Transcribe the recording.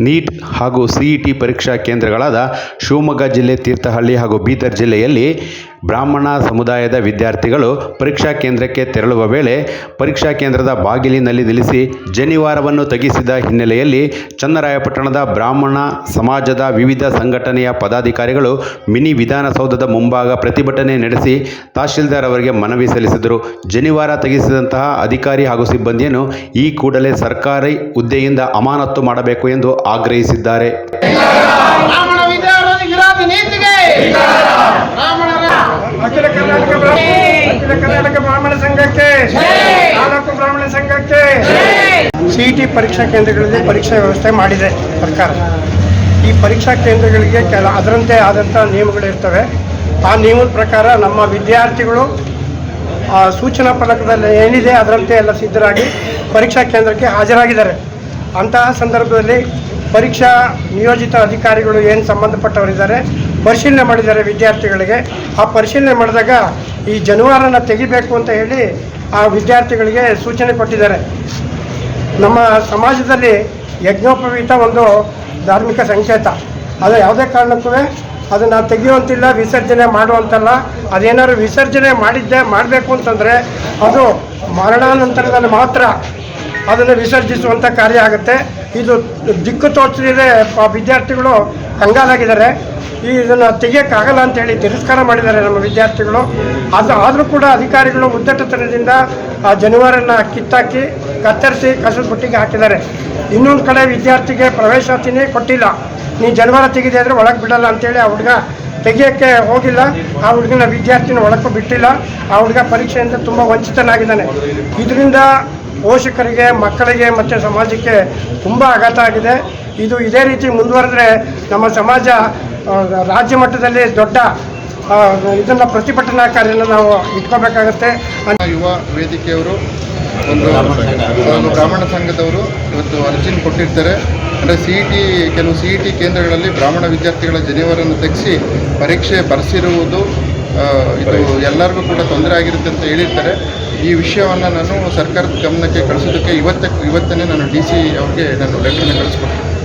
Neat ಹಾಗೂ CET ಪರೀಕ್ಷಾ ಕೇಂದ್ರಗಳಾದ ಶಿವಮೊಗ್ಗ ಜಿಲ್ಲೆ ತೀರ್ಥಹಳ್ಳಿ ಹಾಗೂ ಬೀದರ್ ಜಿಲ್ಲೆಯಲ್ಲಿ ಬ್ರಾಹ್ಮಣ ಸಮುದಾಯದ ವಿದ್ಯಾರ್ಥಿಗಳು ಪರೀಕ್ಷಾ ಕೇಂದ್ರಕ್ಕೆ ತೆರಳುವ ವೇಳೆ ಪರೀಕ್ಷಾ ಕೇಂದ್ರದ ಬಾಗಿಲಿನಲ್ಲಿ ನಿಲ್ಲಿಸಿ ಜನಿವಾರವನ್ನು ತೆಗೆಸಿದ ಹಿನ್ನೆಲೆಯಲ್ಲಿ ಚನ್ನರಾಯಪಟ್ಟಣದ ಬ್ರಾಹ್ಮಣ ಸಮಾಜದ ವಿವಿಧ ಸಂಘಟನೆಯ ಪದಾಧಿಕಾರಿಗಳು ಮಿನಿ ವಿಧಾನಸೌಧದ ಮುಂಭಾಗ ಪ್ರತಿಭಟನೆ ನಡೆಸಿ ತಹಶೀಲ್ದಾರ್ ಅವರಿಗೆ ಮನವಿ ಸಲ್ಲಿಸಿದರು. ಜನಿವಾರ ತೆಗೆಸಿದಂತಹ ಅಧಿಕಾರಿ ಹಾಗೂ ಸಿಬ್ಬಂದಿಯನ್ನು ಈ ಕೂಡಲೇ ಸರ್ಕಾರಿ ಹುದ್ದೆಯಿಂದ ಅಮಾನತು ಮಾಡಬೇಕು ಎಂದು ಆಗ್ರಹಿಸಿದ್ದಾರೆ. ಅಖಿಲ ಕರ್ನಾಟಕ ಅಖಿಲ ಕರ್ನಾಟಕ ಬ್ರಾಹ್ಮಣ ಸಂಘಕ್ಕೆ. ತಾಲೂಕು ಬ್ರಾಹ್ಮಣ ಸಂಘಕ್ಕೆ. ಸಿಇಟಿ ಪರೀಕ್ಷಾ ಕೇಂದ್ರಗಳಲ್ಲಿ ಪರೀಕ್ಷಾ ವ್ಯವಸ್ಥೆ ಮಾಡಿದೆ ಸರ್ಕಾರ. ಈ ಪರೀಕ್ಷಾ ಕೇಂದ್ರಗಳಿಗೆ ಕೆಲ ಅದರಂತೆ ಆದಂಥ ನಿಯಮಗಳಿರ್ತವೆ ಆ ನಿಯಮದ ಪ್ರಕಾರ ನಮ್ಮ ವಿದ್ಯಾರ್ಥಿಗಳು ಆ ಸೂಚನಾ ಫಲಕದಲ್ಲಿ ಏನಿದೆ ಅದರಂತೆ ಎಲ್ಲ ಸಿದ್ಧರಾಗಿ ಪರೀಕ್ಷಾ ಕೇಂದ್ರಕ್ಕೆ ಹಾಜರಾಗಿದ್ದಾರೆ. ಅಂತಹ ಸಂದರ್ಭದಲ್ಲಿ ಪರೀಕ್ಷಾ ನಿಯೋಜಿತ ಅಧಿಕಾರಿಗಳು ಏನು ಸಂಬಂಧಪಟ್ಟವರಿದ್ದಾರೆ, ಪರಿಶೀಲನೆ ಮಾಡಿದ್ದಾರೆ ವಿದ್ಯಾರ್ಥಿಗಳಿಗೆ. ಆ ಪರಿಶೀಲನೆ ಮಾಡಿದಾಗ ಈ ಜನುವಾರನ ತೆಗಿಬೇಕು ಅಂತ ಹೇಳಿ ಆ ವಿದ್ಯಾರ್ಥಿಗಳಿಗೆ ಸೂಚನೆ ಕೊಟ್ಟಿದ್ದಾರೆ. ನಮ್ಮ ಸಮಾಜದಲ್ಲಿ ಯಜ್ಞೋಪವೀತ ಒಂದು ಧಾರ್ಮಿಕ ಸಂಕೇತ. ಅದು ಯಾವುದೇ ಕಾರಣಕ್ಕೂ ಅದನ್ನು ತೆಗೆಯುವಂತಿಲ್ಲ, ವಿಸರ್ಜನೆ ಮಾಡುವಂತಲ್ಲ. ಅದೇನಾದ್ರು ವಿಸರ್ಜನೆ ಮಾಡಿದ್ದೆ, ಮಾಡಬೇಕು ಅಂತಂದರೆ ಅದು ಮರಣಾನಂತರದಲ್ಲಿ ಮಾತ್ರ ಅದನ್ನು ವಿಸರ್ಜಿಸುವಂಥ ಕಾರ್ಯ ಆಗುತ್ತೆ. ಇದು ದಿಕ್ಕು ತೋರಿಸಿದ ವಿದ್ಯಾರ್ಥಿಗಳು ಕಂಗಾಲಾಗಿದ್ದಾರೆ ಈ ಇದನ್ನು ತೆಗಿಯೋಕ್ಕಾಗಲ್ಲ ಅಂತೇಳಿ ತಿರಸ್ಕಾರ ಮಾಡಿದ್ದಾರೆ ನಮ್ಮ ವಿದ್ಯಾರ್ಥಿಗಳು. ಅದು ಆದರೂ ಕೂಡ ಅಧಿಕಾರಿಗಳು ಉದ್ದಟತನದಿಂದ ಆ ಜನಿವಾರನ್ನು ಕಿತ್ತಾಕಿ ಕತ್ತರಿಸಿ ಕಸದ ಬುಟ್ಟಿಗೆ ಹಾಕಿದ್ದಾರೆ. ಇನ್ನೊಂದು ಕಡೆ ವಿದ್ಯಾರ್ಥಿಗೆ ಪ್ರವೇಶಾತಿನೇ ಕೊಟ್ಟಿಲ್ಲ. ನೀ ಜನಿವಾರ ತೆಗಿದೆ ಅಂದರೆ ಒಳಗೆ ಬಿಡಲ್ಲ ಅಂತೇಳಿ ಆ ಹುಡುಗ ತೆಗಿಯೋಕ್ಕೆ ಹೋಗಿಲ್ಲ. ಆ ಹುಡುಗನ ವಿದ್ಯಾರ್ಥಿನ ಒಳಕ್ಕೂ ಬಿಟ್ಟಿಲ್ಲ. ಆ ಹುಡುಗ ಪರೀಕ್ಷೆಯಿಂದ ತುಂಬ ವಂಚಿತನಾಗಿದ್ದಾನೆ. ಇದರಿಂದ ಪೋಷಕರಿಗೆ, ಮಕ್ಕಳಿಗೆ ಮತ್ತು ಸಮಾಜಕ್ಕೆ ತುಂಬ ಆಘಾತ ಆಗಿದೆ. ಇದು ಇದೇ ರೀತಿ ಮುಂದುವರೆದ್ರೆ ನಮ್ಮ ಸಮಾಜ ರಾಜ್ಯ ಮಟ್ಟದಲ್ಲಿ ದೊಡ್ಡ ಇದನ್ನು ಪ್ರತಿಭಟನಾ ಕಾರ್ಯನ ನಾವು ಇಟ್ಕೋಬೇಕಾಗತ್ತೆ. ಯುವ ವೇದಿಕೆಯವರು, ಒಂದು ಒಂದು ಬ್ರಾಹ್ಮಣ ಸಂಘದವರು ಇವತ್ತು ಅರ್ಜಿನ ಕೊಟ್ಟಿರ್ತಾರೆ. ಅಂದರೆ ಸಿ ಇ ಟಿ ಕೆಲವು ಸಿ ಇ ಟಿ ಕೇಂದ್ರಗಳಲ್ಲಿ ಬ್ರಾಹ್ಮಣ ವಿದ್ಯಾರ್ಥಿಗಳ ಜನಿವರನ್ನು ತೆಗೆಸಿ ಪರೀಕ್ಷೆ ಬರೆಸಿರುವುದು ಇದು ಎಲ್ಲರಿಗೂ ಕೂಡ ತೊಂದರೆ ಆಗಿರುತ್ತೆ ಅಂತ ಹೇಳಿರ್ತಾರೆ. ಈ ವಿಷಯವನ್ನು ನಾನು ಸರ್ಕಾರದ ಗಮನಕ್ಕೆ ಕಳಿಸೋದಕ್ಕೆ ಇವತ್ತಕ್ಕೆ ಇವತ್ತೇ ನಾನು ಡಿ ಸಿ ಅವ್ರಿಗೆ ನಾನು ಲೆಟ್ರನ್ನ ಕಳಿಸ್ಕೊಡ್ತೀನಿ.